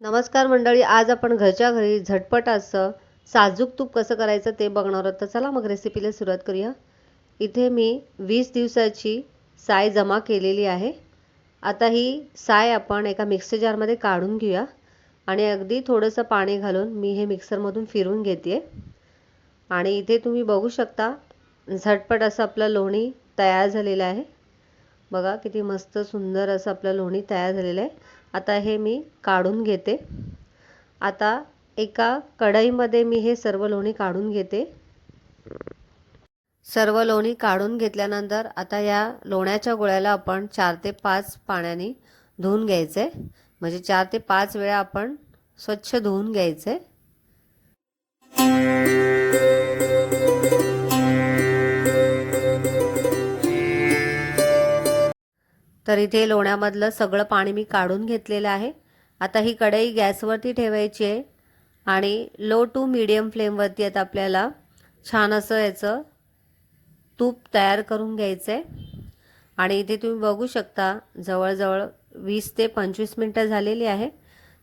नमस्कार मंडळी आज आपण घरच्या घरी झटपट असं साजूक तूप कसं करायचं ते बघणार आहोत. तर चला मग रेसिपीला सुरुवात करूया. इथे मी वीस दिवसाची साय जमा केलेली आहे. आता ही साय आपण एका मिक्सर जारमध्ये काढून घेऊया. आणि अगदी थोडंसं पाणी घालून मी हे मिक्सरमधून फिरून घेते आणि इथे तुम्ही बघू शकता झटपट असं आपलं लोणी तयार झालेलं आहे. बघा किती मस्त सुंदर असं आपलं लोणी तयार झालेलं आहे. आता हे मी काढून घेते. आता एका कढईमध्ये मी हे सर्व लोणी काढून घेते. सर्व लोणी काढून घेतल्यानंतर आता या लोण्याच्या गोळ्याला आपण चार ते पाच पाण्याने धुवून घ्यायचं. आहे म्हणजे चार ते पाच वेळा आपण स्वच्छ धुवून घ्यायचं. आहे तर इथे लोण्यामधलं सगळं पाणी मी काढून घेतलेलं आहे. आता ही कढई गॅसवरती ठेवायची आहे आणि लो टू मीडियम फ्लेमवरती आता आपल्याला छान असं याचं तूप तयार करून घ्यायचं आहे आणि इथे तुम्ही बघू शकता जवळजवळ वीस ते पंचवीस मिनटं झालेली आहे.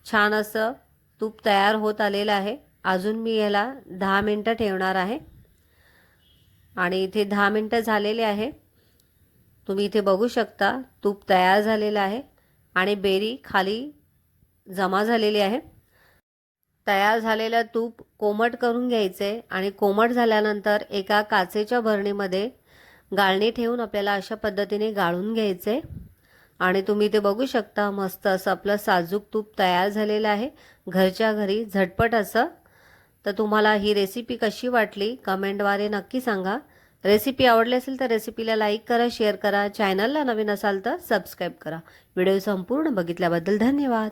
छान असं तूप तयार होत आलेलं आहे. अजून मी याला दहा मिनटं ठेवणार आहे. आणि इथे दहा मिनटं झालेले आहे. तुम्ही इथे बघू शकता तूप तयार झालेलं आहे आणि बेरी खाली जमा झालेली आहे. तयार झालेलं तूप कोमट करून घ्यायचे आणि कोमट झाल्यानंतर एका काचेच्या भरणीमध्ये गाळणी ठेवून आपल्याला अशा पद्धतीने गाळून घ्यायचे आणि तुम्ही ते बघू शकता मस्त असं आपलं साजूक तूप तयार झालेलं आहे. घरच्या घरी झटपट असं. तर तुम्हाला ही रेसिपी कशी वाटली कमेंटद्वारे नक्की सांगा. रेसिपी आवडली असेल तर रेसिपीला लाईक करा शेअर करा. चॅनलला नवीन असाल तर सबस्क्राईब करा. व्हिडिओ संपूर्ण बघितल्याबद्दल धन्यवाद.